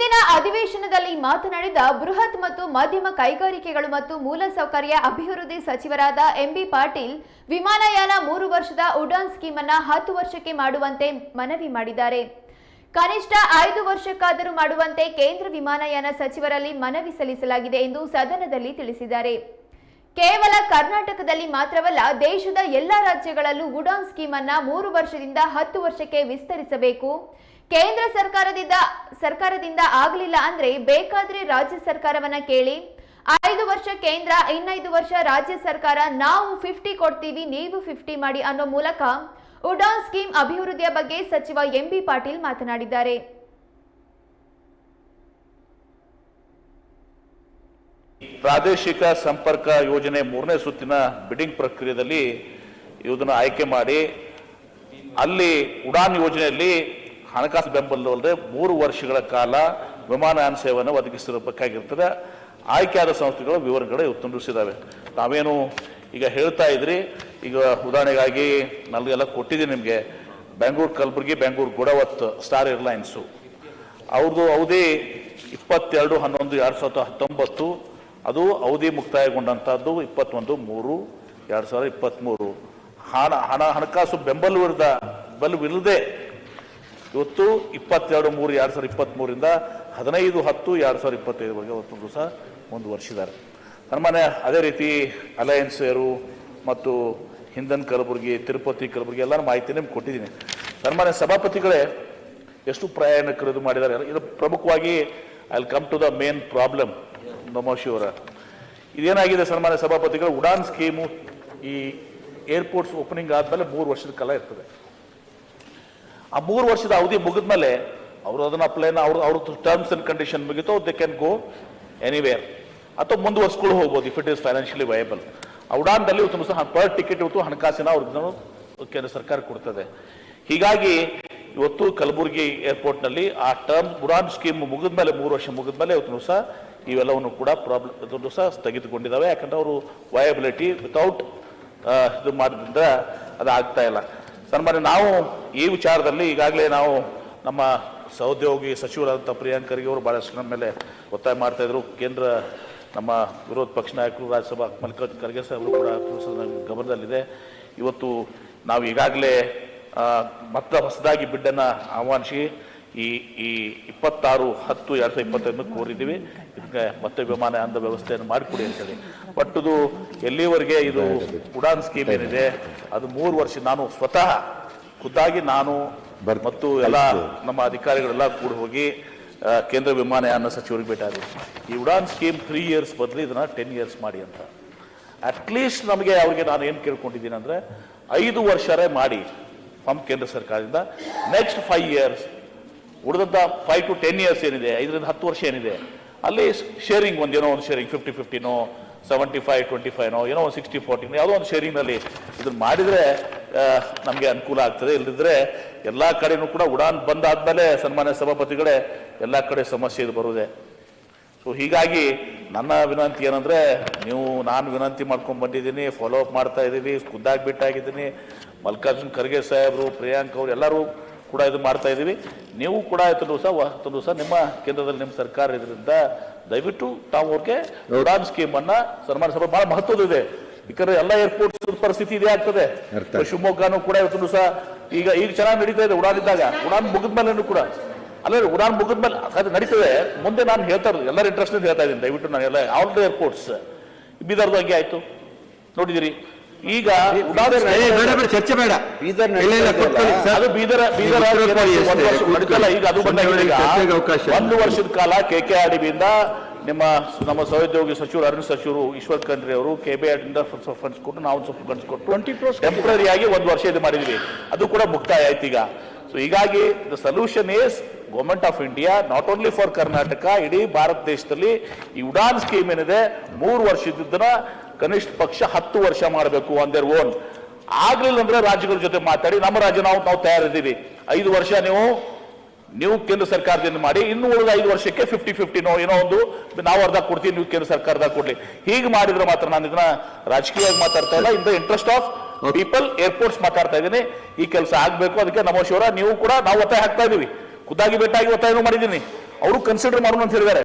ಇಂದಿನ ಅಧಿವೇಶನದಲ್ಲಿ ಮಾತನಾಡಿದ ಬೃಹತ್ ಮತ್ತು ಮಧ್ಯಮ ಕೈಗಾರಿಕೆಗಳು ಮತ್ತು ಮೂಲಸೌಕರ್ಯ ಅಭಿವೃದ್ಧಿ ಸಚಿವರಾದ ಎಂಬಿ ಪಾಟೀಲ್, ವಿಮಾನಯಾನ ಮೂರು ವರ್ಷದ ಉಡಾನ್ ಸ್ಕೀಮ್ ಅನ್ನ ಹತ್ತು ವರ್ಷಕ್ಕೆ ಮಾಡುವಂತೆ ಮನವಿ ಮಾಡಿದ್ದಾರೆ. ಕನಿಷ್ಠ ಐದು ವರ್ಷಕ್ಕಾದರೂ ಮಾಡುವಂತೆ ಕೇಂದ್ರ ವಿಮಾನಯಾನ ಸಚಿವರಲ್ಲಿ ಮನವಿ ಸಲ್ಲಿಸಲಾಗಿದೆ ಎಂದು ಸದನದಲ್ಲಿ ತಿಳಿಸಿದ್ದಾರೆ. ಕೇವಲ ಕರ್ನಾಟಕದಲ್ಲಿ ಮಾತ್ರವಲ್ಲ, ದೇಶದ ಎಲ್ಲ ರಾಜ್ಯಗಳಲ್ಲೂ ಉಡಾನ್ ಸ್ಕೀಮ್ ಅನ್ನ ಮೂರು ವರ್ಷದಿಂದ ಹತ್ತು ವರ್ಷಕ್ಕೆ ವಿಸ್ತರಿಸಬೇಕು. ಕೇಂದ್ರ ಸರ್ಕಾರದಿಂದ ಸರ್ಕಾರದಿಂದ ಆಗಲಿಲ್ಲ ಅಂದ್ರೆ ಬೇಕಾದ್ರೆ ರಾಜ್ಯ ಸರ್ಕಾರವನ್ನ ಕೇಳಿ. ಐದು ವರ್ಷ ಕೇಂದ್ರ, ಇನ್ನೈದು ವರ್ಷ ರಾಜ್ಯ ಸರ್ಕಾರ, ನಾವು ಫಿಫ್ಟಿ ಕೊಡ್ತೀವಿ, ನೀವು ಫಿಫ್ಟಿ ಮಾಡಿ ಅನ್ನೋ ಮೂಲಕ ಉಡಾನ್ ಸ್ಕೀಮ್ ಅಭಿವೃದ್ಧಿಯ ಬಗ್ಗೆ ಸಚಿವ ಎಂಬಿ ಪಾಟೀಲ್ ಮಾತನಾಡಿದ್ದಾರೆ. ಪ್ರಾದೇಶಿಕ ಸಂಪರ್ಕ ಯೋಜನೆ ಮೂರನೇ ಸುತ್ತಿನ ಬಿಡಿಂಗ್ ಪ್ರಕ್ರಿಯೆಯಲ್ಲಿ ಇದನ್ನು ಆಯ್ಕೆ ಮಾಡಿ ಅಲ್ಲಿ ಉಡಾನ್ ಯೋಜನೆಯಲ್ಲಿ ಹಣಕಾಸು ಬೆಂಬಲವಲ್ಲದೆ ಮೂರು ವರ್ಷಗಳ ಕಾಲ ವಿಮಾನಯಾನ ಸೇವೆಯನ್ನು ಒದಗಿಸಿರಬೇಕಾಗಿರ್ತದೆ ಆಯ್ಕೆಯಾದ ಸಂಸ್ಥೆಗಳ ವಿವರಗಳು ಇವತ್ತು ತುಂಬಿಸಿದ್ದಾವೆ. ನಾವೇನು ಈಗ ಹೇಳ್ತಾ ಇದ್ರಿ, ಈಗ ಉದಾಹರಣೆಗಾಗಿ ನಮಗೆಲ್ಲ ಕೊಟ್ಟಿದ್ದೀನಿ ನಿಮಗೆ. Bengaluru Kalaburagi, Bengaluru Ghodawat star airlines. ಅವ್ರದ್ದು ಅವಧಿ ಇಪ್ಪತ್ತೆರಡು, ಹನ್ನೊಂದು, ಎರಡು ಸಾವಿರದ ಹತ್ತೊಂಬತ್ತು. ಅದು ಅವಧಿ ಮುಕ್ತಾಯಗೊಂಡಂಥದ್ದು ಇಪ್ಪತ್ತೊಂದು, ಮೂರು, ಎರಡು ಸಾವಿರದ ಇಪ್ಪತ್ತ್ಮೂರು. ಹಣ ಹಣ, ಹಣಕಾಸು ಬೆಂಬಲವಿರದ, ಬೆಂಬಲವಿಲ್ಲದೆ ಇವತ್ತು ಇಪ್ಪತ್ತೆರಡು ಮೂರು ಎರಡು ಸಾವಿರದ ಇಪ್ಪತ್ತ್ಮೂರಿಂದ ಹದಿನೈದು ಹತ್ತು ಎರಡು ಸಾವಿರದ ಇಪ್ಪತ್ತೈದುವರೆಗೆ ದಿವಸ ಮುಂದುವರಿಸಿದ್ದಾರೆ ಮನೆ ಅದೇ ರೀತಿ ಅಲಯನ್ಸ್ ಏರು ಮತ್ತು ಹಿಂದನ್ ಕಲಬುರಗಿ, ತಿರುಪತಿ ಕಲಬುರಗಿ ಎಲ್ಲರ ಮಾಹಿತಿ ನಿಮ್ಗೆ ಕೊಟ್ಟಿದ್ದೀನಿ. ಸನ್ಮಾನ್ಯ ಸಭಾಪತಿಗಳೇ, ಎಷ್ಟು ಪ್ರಯಾಣಿಕರು ಇದು ಮಾಡಿದ್ದಾರೆ? ಇದು ಪ್ರಮುಖವಾಗಿ I come to the main problem ನಮೋಶಿಯವರ ಇದೇನಾಗಿದೆ ಸನ್ಮಾನ್ಯ ಸಭಾಪತಿಗಳು, ಉಡಾನ್ ಸ್ಕೀಮು ಈ ಏರ್ಪೋರ್ಟ್ಸ್ ಓಪನಿಂಗ್ ಆದಮೇಲೆ ಮೂರು ವರ್ಷದ ಕಾಲ ಇರ್ತದೆ. ಆ ಮೂರು ವರ್ಷದ ಅವಧಿ ಮುಗಿದ ಮೇಲೆ ಅವರು ಅದನ್ನ ಅಪ್ಲೈನ ಅವ್ರ ಅವ್ರ ಟರ್ಮ್ಸ್ ಅಂಡ್ ಕಂಡೀಷನ್ ಮುಗಿತು ದೇ ಕ್ಯಾನ್ ಗೋ ಎನಿವೇರ್ ಅಥವಾ ಮುಂದುವರ್ಸ್ಕೊಂಡು ಹೋಗ್ಬೋದು if it is financially viable ಉಡಾನ್ದಲ್ಲಿ ಉತ್ತಮ ಪರ್ ಟಿಕೆಟ್ ಇವತ್ತು ಹಣಕಾಸಿನ ಅವ್ರದ್ದು ಕೇಂದ್ರ ಸರ್ಕಾರ ಕೊಡ್ತದೆ. ಹೀಗಾಗಿ ಇವತ್ತು ಕಲಬುರಗಿ ಏರ್ಪೋರ್ಟ್ನಲ್ಲಿ ಆ ಟರ್ಮ್ ಉಡಾನ್ ಸ್ಕೀಮ್ ಮುಗಿದ ಮೇಲೆ ಮೂರು ವರ್ಷ ಮುಗಿದ್ಮೇಲೆ ಇವತ್ತು ಸಹ ಇವೆಲ್ಲವನ್ನು ಕೂಡ ಪ್ರಾಬ್ಲಮ್ ಸಹ ಸ್ಥಗಿತಗೊಂಡಿದ್ದಾವೆ ಯಾಕಂದ್ರೆ ಅವರು ವಯಬಿಲಿಟಿ ವಿತೌಟ್ ಇದು ಮಾಡೋದ್ರಿಂದ ಅದು ಆಗ್ತಾ ಇಲ್ಲ. ಸನ್ಮಾನ್ಯ, ನಾವು ಈ ವಿಚಾರದಲ್ಲಿ ಈಗಾಗಲೇ ನಾವು ನಮ್ಮ ಸಹೋದ್ಯೋಗಿ ಸಚಿವರಾದಂಥ ಪ್ರಿಯಾಂಕರಿಗೆ ಅವರು ಭಾಳಷ್ಟು ನಮ್ಮ ಮೇಲೆ ಒತ್ತಾಯ ಮಾಡ್ತಾ ಇದ್ರು. ಕೇಂದ್ರ ನಮ್ಮ ವಿರೋಧ ಪಕ್ಷ ನಾಯಕರು ರಾಜ್ಯಸಭಾ ಮಲ್ಲಿಕಾರ್ಜುನ ಖರ್ಗೆ ಅವರು ಕೂಡ ಗಮನದಲ್ಲಿದೆ. ಇವತ್ತು ನಾವು ಈಗಾಗಲೇ ಮತ್ತೆ ಹೊಸದಾಗಿ ಬಿಡ್ಡನ್ನು ಆಹ್ವಾನಿಸಿ ಈ ಈ ಇಪ್ಪತ್ತಾರು ಹತ್ತು ಎರಡು ಸಾವಿರದ ಇಪ್ಪತ್ತೈದನ್ನು ಕೋರಿದ್ದೀವಿ. ಇದಕ್ಕೆ ಮತ್ತೆ ವಿಮಾನಯಾನದ ವ್ಯವಸ್ಥೆಯನ್ನು ಮಾಡಿಕೊಡಿ ಅಂತೇಳಿ ಬಟ್ ಇದು ಎಲ್ಲಿವರೆಗೆ ಇದು ಉಡಾನ್ ಸ್ಕೀಮ್ ಏನಿದೆ ಅದು ಮೂರು ವರ್ಷ ನಾನು ಸ್ವತಃ ಖುದ್ದಾಗಿ ನಾನು ಮತ್ತು ಎಲ್ಲ ನಮ್ಮ ಅಧಿಕಾರಿಗಳೆಲ್ಲ ಕೂಡ ಹೋಗಿ ಕೇಂದ್ರ ವಿಮಾನಯಾನ ಸಚಿವರಿಗೆ ಭೇಟಿಯಾದ್ವಿ ಈ ಉಡಾನ್ ಸ್ಕೀಮ್ ತ್ರೀ ಇಯರ್ಸ್ ಬದಲು ಇದನ್ನ ಟೆನ್ ಇಯರ್ಸ್ ಮಾಡಿ ಅಂತ. ಅಟ್ಲೀಸ್ಟ್ ನಮಗೆ ಅವ್ರಿಗೆ ನಾನು ಏನು ಕೇಳ್ಕೊಂಡಿದ್ದೀನಿ ಅಂದರೆ ಐದು ವರ್ಷರೇ ಮಾಡಿ ಪಂಪ್ ಕೇಂದ್ರ ಸರ್ಕಾರದಿಂದ. ನೆಕ್ಸ್ಟ್ ಫೈವ್ ಇಯರ್ಸ್ ಉಳಿದಂಥ ಫೈವ್ ಟು ಟೆನ್ ಇಯರ್ಸ್ ಏನಿದೆ, ಐದರಿಂದ ಹತ್ತು ವರ್ಷ ಏನಿದೆ, ಅಲ್ಲಿ ಶೇರಿಂಗ್ ಒಂದು ಏನೋ ಒಂದು ಶೇರಿಂಗ್ ಫಿಫ್ಟಿ ಫಿಫ್ಟಿನೋ ಸೆವೆಂಟಿ ಫೈವ್ ಟ್ವೆಂಟಿ ಫೈವ್ನೋ ಏನೋ ಒಂದು ಸಿಕ್ಸ್ಟಿ ಫೋರ್ಟಿನೋ ಯಾವುದೋ ಒಂದು ಶೇರಿಂಗ್ನಲ್ಲಿ ಇದನ್ನು ಮಾಡಿದರೆ ನಮಗೆ ಅನುಕೂಲ ಆಗ್ತದೆ. ಇಲ್ಲದಿದ್ದರೆ ಎಲ್ಲ ಕಡೆನೂ ಕೂಡ ಉಡಾನ್ ಬಂದಾದಮೇಲೆ ಸನ್ಮಾನ್ಯ ಸಭಾಪತಿಗಳೇ ಎಲ್ಲ ಕಡೆ ಸಮಸ್ಯೆ ಇದು ಬರುವುದೇ. ಸೊ ಹೀಗಾಗಿ ನನ್ನ ವಿನಂತಿ ಏನಂದರೆ, ನೀವು ನಾನು ವಿನಂತಿ ಮಾಡ್ಕೊಂಡು ಬಂದಿದ್ದೀನಿ ಫಾಲೋ ಅಪ್ ಮಾಡ್ತಾ ಇದ್ದೀವಿ, ಖುದ್ದಾಗಿ ಬಿಟ್ಟಾಗಿದ್ದೀನಿ ಮಲ್ಲಿಕಾರ್ಜುನ್ ಖರ್ಗೆ ಸಾಹೇಬರು, ಪ್ರಿಯಾಂಕ್ ಅವರು ಎಲ್ಲರೂ ಕೂಡ ಇದು ಮಾಡ್ತಾ ಇದ್ದೀವಿ. ನೀವು ಕೂಡ ಆಯ್ತು ದಿವಸ ಹತ್ತು ದಿವಸ ನಿಮ್ಮ ಕೇಂದ್ರದಲ್ಲಿ ನಿಮ್ಮ ಸರ್ಕಾರ ಇದರಿಂದ ದಯವಿಟ್ಟು ತಾವು ಅವ್ರಿಗೆ ಉಡಾನ್ ಸ್ಕೀಮ್ ಅನ್ನ ಸನ್ಮಾನ ಸಭೆ ಬಹಳ ಮಹತ್ವದಿದೆ ಯಾಕಂದ್ರೆ ಎಲ್ಲ ಏರ್ಪೋರ್ಟ್ ಪರಿಸ್ಥಿತಿ ಇದೇ ಆಗ್ತದೆ. ಶಿವಮೊಗ್ಗನೂ ಕೂಡ ಇವತ್ತು ದಿವಸ ಈಗ ಈಗ ಚೆನ್ನಾಗಿ ನಡೀತಾ ಇದೆ ಉಡಾನ್ ಇದ್ದಾಗ. ಉಡಾನ್ ಮುಗಿದ್ಮೇಲೆ ಕೂಡ. ಅಲ್ಲ ಉಡಾನ್ ಮುಗಿದ್ಮೇಲೆ ಅದು ನಡೀತದೆ. ಮುಂದೆ ನಾನು ಹೇಳ್ತಾ ಇರೋದು ಎಲ್ಲರ ಇಂಟ್ರೆಸ್ಟ್ ಹೇಳ್ತಾ ಇದ್ದೀನಿ. ದಯವಿಟ್ಟು ನಾನು ಎಲ್ಲ ಆಲ್ ಏರ್ಪೋರ್ಟ್ಸ್ ಬೀದರ್ದು ಹಂಗೆ ಆಯ್ತು. ನೋಡಿದಿರಿ. ಈಗ ಉಡಾನ್ ಬೇಡ ಬೇಡ ಚರ್ಚೆ ಬೇಡ. ಬೀದರ್. ಅದು ಬೀದರ ಬೀದರ ವರ್ಷ ಈಗ ಅದು ಅವಕಾಶ. ಒಂದು ವರ್ಷದ ಕಾಲ ಕೆ ಕೆ ಆರ್ ಡಿಬಿಯಿಂದ ನಿಮ್ಮ ನಮ್ಮ ಸಹೋದ್ಯೋಗಿ ಸಚಿವರು ಅರುಣ್ ಸಚಿವರು ಈಶ್ವರ್ ಖಂಡ್ರಿ ಅವರು ಕೆ ಬಿ ಆರ್ಡಿಂದ ಸ್ವಲ್ಪ ಫಂಡ್ಸ್ ಕೊಟ್ಟು ನಾವು ಸ್ವಲ್ಪ ಫಂಡ್ಸ್ ಕೊಟ್ಟು ಟ್ವೆಂಟಿ ಟೆಂಪ್ರರಿ ಆಗಿ ಒಂದು ವರ್ಷ ಇದು ಮಾಡಿದ್ವಿ. ಅದು ಕೂಡ ಮುಕ್ತಾಯ ಆಯ್ತು ಈಗ. ಸೊ ಹೀಗಾಗಿ the solution is government of India not only for Karnataka ಇಡೀ ಭಾರತ ದೇಶದಲ್ಲಿ ಈ ಉಡಾನ್ ಸ್ಕೀಮ್ ಏನಿದೆ ಮೂರು ವರ್ಷದಿದ್ದನ್ನ ಕನಿಷ್ಠ ಪಕ್ಷ ಹತ್ತು ವರ್ಷ ಮಾಡಬೇಕು ಆನ್ ದೇರ್ ಓನ್ ಆಗಲಿಲ್ಲ ಅಂದ್ರೆ ರಾಜ್ಯಗಳ ಜೊತೆ ಮಾತಾಡಿ ನಮ್ಮ ರಾಜ್ಯ ನಾವು ನಾವು ತಯಾರಿದ್ದೀವಿ. ಐದು ವರ್ಷ ನೀವು ನೀವು ಕೇಂದ್ರ ಸರ್ಕಾರದಿಂದ ಮಾಡಿ ಇನ್ನು ಉಳಿದ ಐದು ವರ್ಷಕ್ಕೆ ಫಿಫ್ಟಿ ಫಿಫ್ಟಿನೋ ಏನೋ ಒಂದು ನಾವು ಅರ್ಧ ಕೊಡ್ತೀವಿ ನೀವು ಕೇಂದ್ರ ಸರ್ಕಾರದಾಗ ಕೊಡ್ಲಿ. ಹೀಗೆ ಮಾಡಿದ್ರೆ ಮಾತ್ರ ನಾನು ಇದನ್ನ ರಾಜಕೀಯವಾಗಿ ಮಾತಾಡ್ತಾ ಇಲ್ಲ in the interest of people airports ಮಾತಾಡ್ತಾ ಇದ್ದೀನಿ. ಈ ಕೆಲಸ ಆಗ್ಬೇಕು ಅದಕ್ಕೆ ನಮ್ಮ ಶಿವರ ನೀವು ಕೂಡ ನಾವು ಒತ್ತಾಯ ಹಾಕ್ತಾ ಇದೀವಿ ಖುದ್ದಾಗಿ ಭೇಟಾಗಿ ಒತ್ತಾಯನೂ ಮಾಡಿದ್ದೀನಿ. ಅವರು ಕನ್ಸಿಡರ್ ಮಾಡೋಣ ಅಂತ ಹೇಳಿದ್ದಾರೆ.